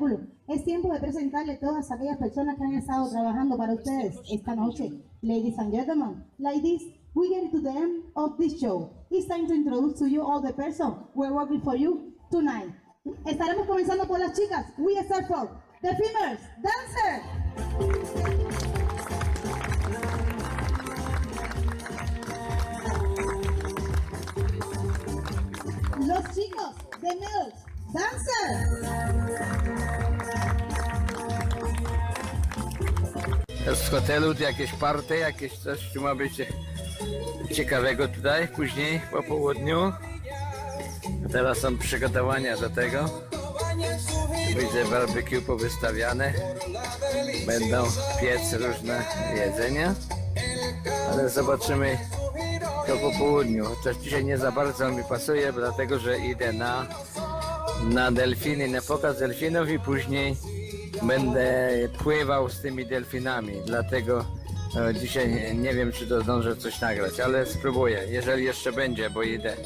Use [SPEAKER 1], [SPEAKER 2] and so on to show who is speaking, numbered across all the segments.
[SPEAKER 1] espectáculo. Es tiempo de presentarle a todas aquellas personas que han estado trabajando para ustedes esta noche. Ladies and gentlemen, ladies, we get to the end of this show. It's time to introduce to you all the person we're working for you tonight. Estaremos comenzando por las chicas. We start for the females, dancer. Los chicos, the males,
[SPEAKER 2] W hotelu tu jakieś party, jakieś coś tu ma być ciekawego tutaj, później po południu. Teraz są przygotowania do tego. Widzę barbecue powystawiane. Będą piec różne jedzenia. Ale zobaczymy to po południu. Chociaż dzisiaj nie za bardzo mi pasuje, dlatego że idę na, na delfiny, na pokaz delfinów i później będę pływał z tymi delfinami. Dlatego e, dzisiaj nie, wiem, czy to zdążę coś nagrać, ale spróbuję. Jeżeli jeszcze będzie, bo idę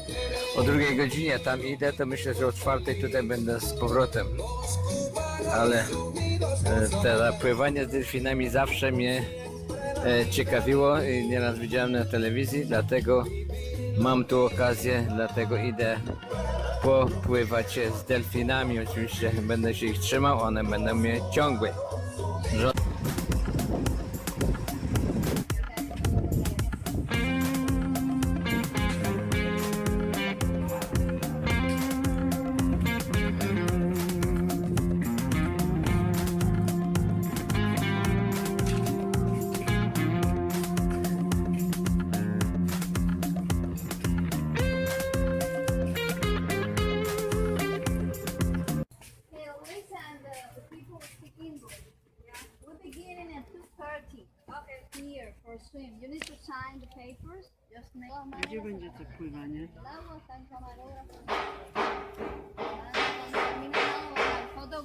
[SPEAKER 2] o drugiej godzinie tam idę, to myślę, że o czwartej tutaj będę z powrotem. Ale e, te pływanie z delfinami zawsze mnie e, ciekawiło i nieraz widziałem na telewizji, dlatego mam tu okazję, dlatego idę popływać z delfinami. Oczywiście będę się ich trzymał, one będą mnie ciągły. Żo-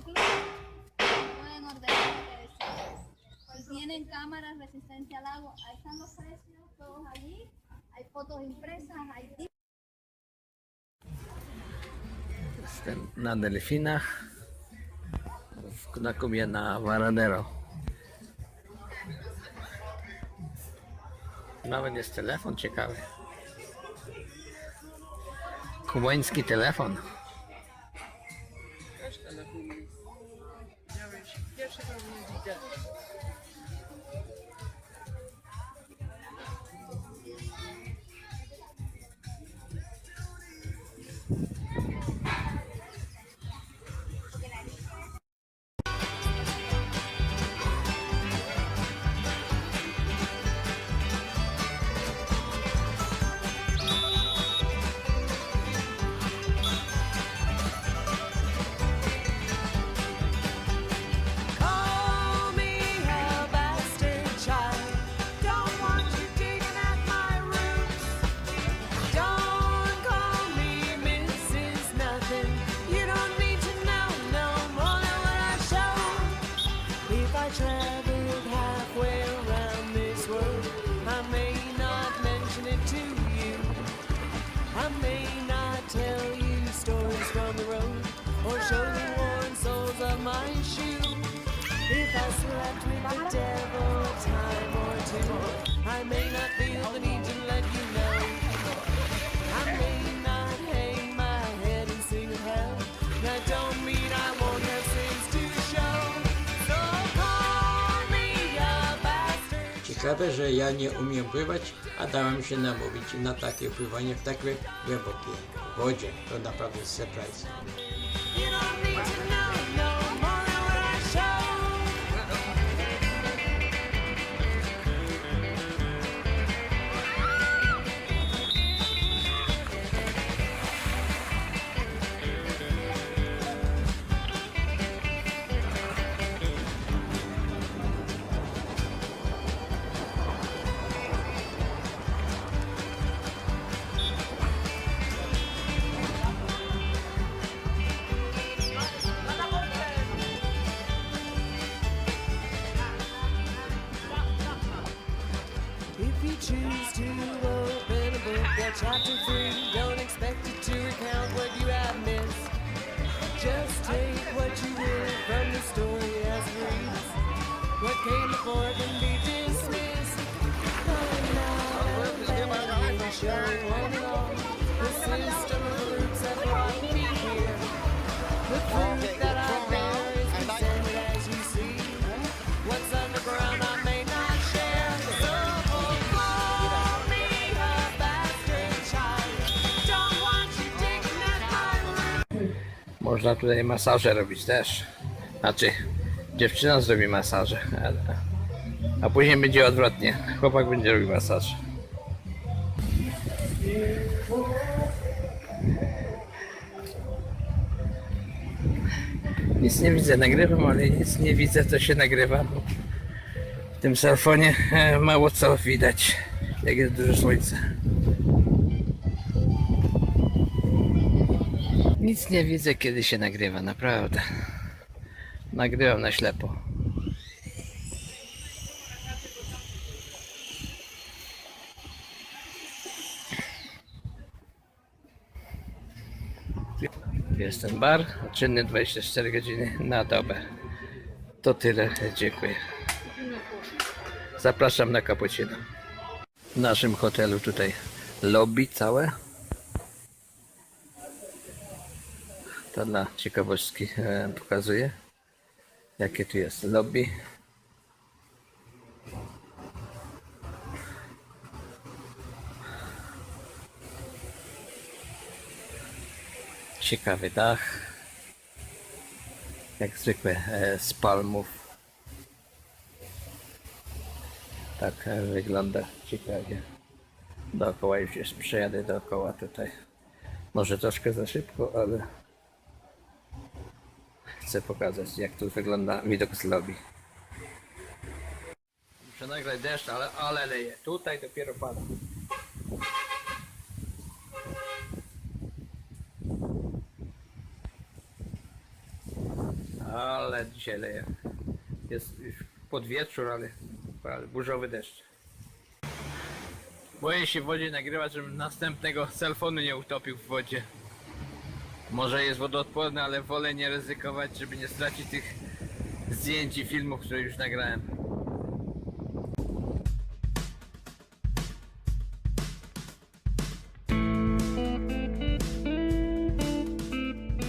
[SPEAKER 3] que deseen. Si tienen cámaras resistentes al agua, ahí están los precios, todos allí. Hay fotos impresas, hay
[SPEAKER 2] Jestem na delfinach na Kubie na Varadero. Nawet jest telefon ciekawy. Kubański telefon.
[SPEAKER 4] Or show the worn soles of my shoe. If I slept with the devil time or two, I may not feel the need to let you know. I may not hang my head and sing of hell. That don't mean I won't have sins to show. So call me a bastard.
[SPEAKER 5] Ciekawe, że ja nie umiem pływać, a dałem się namówić na takie pływanie w takie głębokiej wodzie. To naprawdę surprise.
[SPEAKER 4] You don't chapter three, don't expect it to recount what you have missed. Just take what you will from the story as it reads. What came before can be dismissed. But now let me show one along. The system
[SPEAKER 2] Można tutaj masaże robić też. Znaczy, dziewczyna zrobi masaże, a później będzie odwrotnie. Chłopak będzie robił masaż. Nic nie widzę, nagrywam, ale nic nie widzę, co się nagrywa. Bo w tym telefonie e, mało co widać, jak jest dużo słońca. Nic nie widzę, kiedy się nagrywa, naprawdę. Nagrywam na ślepo. Jest ten bar, czynny 24 godziny na dobę. To tyle, dziękuję. Zapraszam na cappuccino. W naszym hotelu tutaj lobby całe. To dla ciekawostki e, pokazuję, jakie tu jest lobby. Ciekawy dach. Jak zwykle e, z palmów. Tak e, wygląda ciekawie. Dookoła już jest, przejadę dookoła tutaj. Może troszkę za szybko, ale chcę pokazać jak tu wygląda widok z lobby. Muszę nagrać deszcz, ale, ale leje. Tutaj dopiero pada. Ale dzisiaj leje. Jest już podwieczór, ale, ale burzowy deszcz. Boję się w wodzie nagrywać, żebym następnego telefonu nie utopił w wodzie. Może jest wodoodporny, ale wolę nie ryzykować, żeby nie stracić tych zdjęć i filmów, które już nagrałem.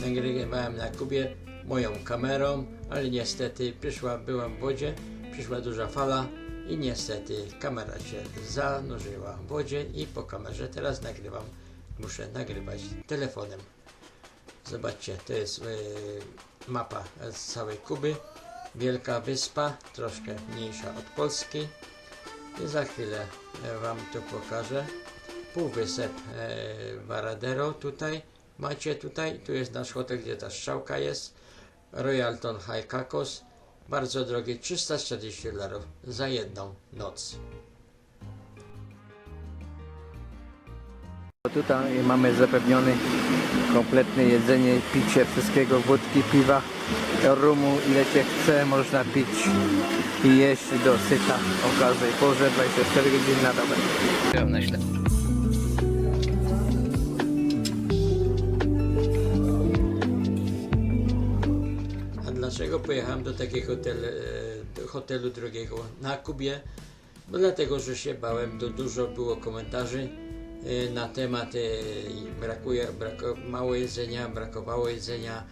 [SPEAKER 5] Nagrywałem na Kubie moją kamerą, ale niestety przyszła, byłem w wodzie, przyszła duża fala i niestety kamera się zanurzyła w wodzie i po kamerze teraz nagrywam, muszę nagrywać telefonem. Zobaczcie, to jest e, mapa z całej Kuby. Wielka wyspa, troszkę mniejsza od Polski. I za chwilę e, Wam to pokażę. Półwysep e, Varadero tutaj. Macie tutaj, tu jest nasz hotel, gdzie ta strzałka jest. Royalton High Cacos. Bardzo drogie, 340 dolarów za jedną noc.
[SPEAKER 2] Tutaj mamy zapewnione kompletne jedzenie, picie, wszystkiego, wódki, piwa, rumu, ile się chce, można pić i jeść do syta o każdej porze, 24 godziny na dobę. Na ślep.
[SPEAKER 5] A dlaczego pojechałem do takiego hotel, e, hotelu drogiego na Kubie? Bo dlatego, że się bałem, to dużo było komentarzy na temat e, brakuje, brako, mało jedzenia, brakowało jedzenia,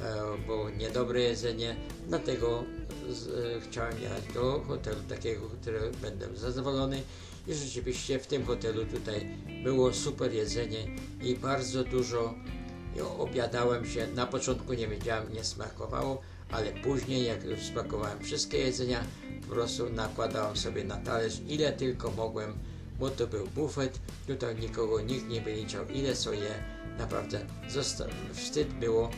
[SPEAKER 5] e, bo niedobre jedzenie. Dlatego e, chciałem jechać do hotelu takiego, który będę zadowolony. I rzeczywiście w tym hotelu tutaj było super jedzenie i bardzo dużo obiadałem się. Na początku nie wiedziałem, nie smakowało, ale później, jak już spakowałem wszystkie jedzenia, po prostu nakładałem sobie na talerz ile tylko mogłem, bo to był bufet. Tutaj nikogo nikt nie wyliczał, ile co je. Naprawdę wstyd było,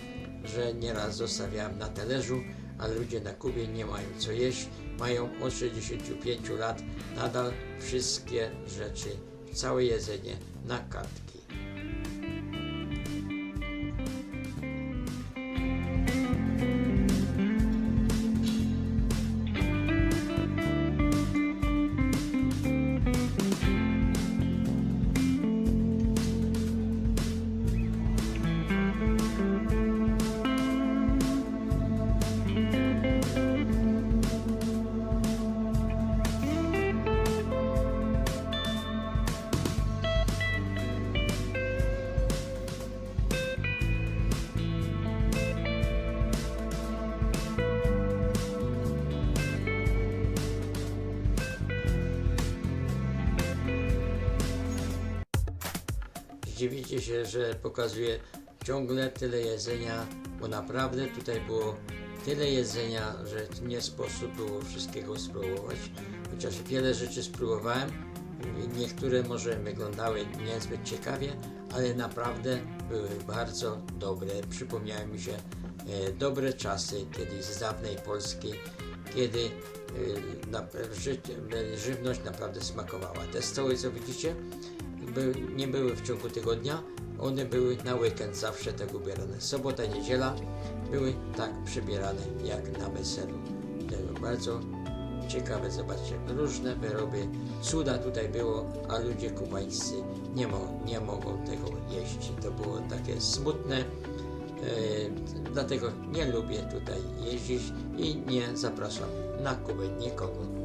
[SPEAKER 5] że nieraz zostawiałem na talerzu, ale ludzie na Kubie nie mają co jeść. Mają od 65 lat nadal wszystkie rzeczy, całe jedzenie na kartki. Zdziwicie się, że pokazuję ciągle tyle jedzenia, bo naprawdę tutaj było tyle jedzenia, że nie sposób było wszystkiego spróbować. Chociaż wiele rzeczy spróbowałem, niektóre może wyglądały niezbyt ciekawie, ale naprawdę były bardzo dobre. Przypomniały mi się e, dobre czasy kiedyś z dawnej Polski, kiedy e, e, żywność naprawdę smakowała. Te stoły, co widzicie, by, nie były w ciągu tygodnia, one były na weekend zawsze tak ubierane. Sobota, niedziela były tak przybierane jak na weselu. To bardzo ciekawe, zobaczcie, różne wyroby, cuda tutaj było, a ludzie kubańscy nie, mo, nie mogą tego jeść. To było takie smutne, e, dlatego nie lubię tutaj jeździć i nie zapraszam na Kubę nikogo.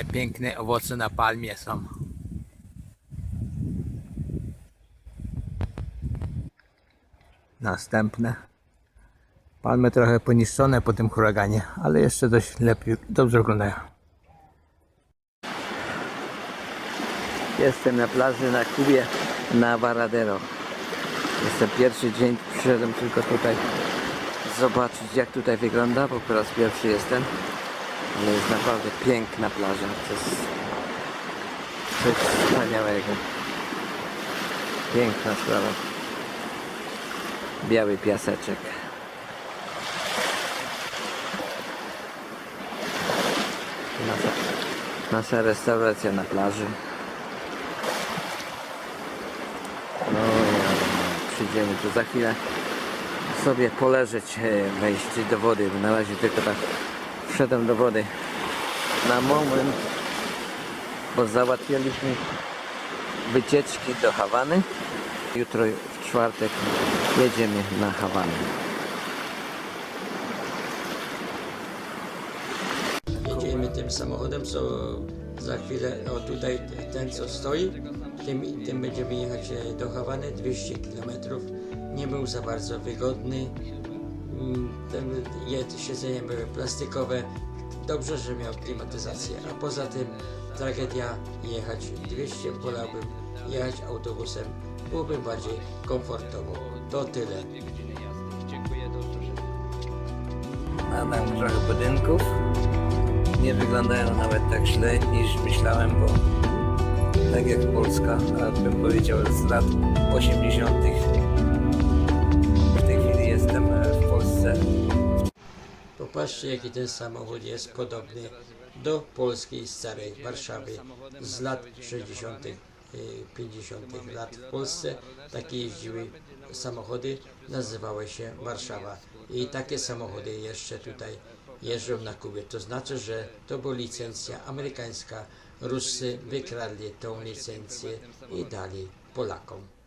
[SPEAKER 2] Ale piękne owoce na palmie są. Następne. Palmy trochę poniszczone po tym huraganie, ale jeszcze dość lepiej, dobrze wyglądają. Jestem na plaży na Kubie na Varadero. Jestem pierwszy dzień, przyszedłem tylko tutaj zobaczyć jak tutaj wygląda, bo po raz pierwszy jestem. Ale jest naprawdę piękna plaża. To jest coś wspaniałego. Piękna sprawa. Biały piaseczek. Nasza, nasza restauracja na plaży. No przyjdziemy tu za chwilę sobie poleżeć, e, wejść do wody. Na razie tylko tak wszedłem do wody na moment, bo załatwiliśmy wycieczki do Hawany. Jutro w czwartek jedziemy na Hawanę.
[SPEAKER 5] Jedziemy tym samochodem, co za chwilę, o tutaj ten co stoi, tym, tym będziemy jechać e, do Hawany, 200 km. Nie był za bardzo wygodny. Mm, Ten, siedzenia były plastikowe. Dobrze, że miał klimatyzację, a poza tym tragedia jechać 200, wolałbym jechać autobusem, byłoby bardziej komfortowo. To tyle.
[SPEAKER 2] A tam trochę budynków. Nie wyglądają nawet tak źle niż myślałem, bo tak jak Polska, a bym powiedział z lat 80.
[SPEAKER 5] Popatrzcie, jaki ten samochód jest podobny do polskiej starej Warszawy z lat 60., y, 50. lat. W Polsce takie jeździły samochody, nazywały się Warszawa. I takie samochody jeszcze tutaj jeżdżą na Kubie. To znaczy, że to była licencja amerykańska. Ruscy wykradli tą licencję i dali Polakom.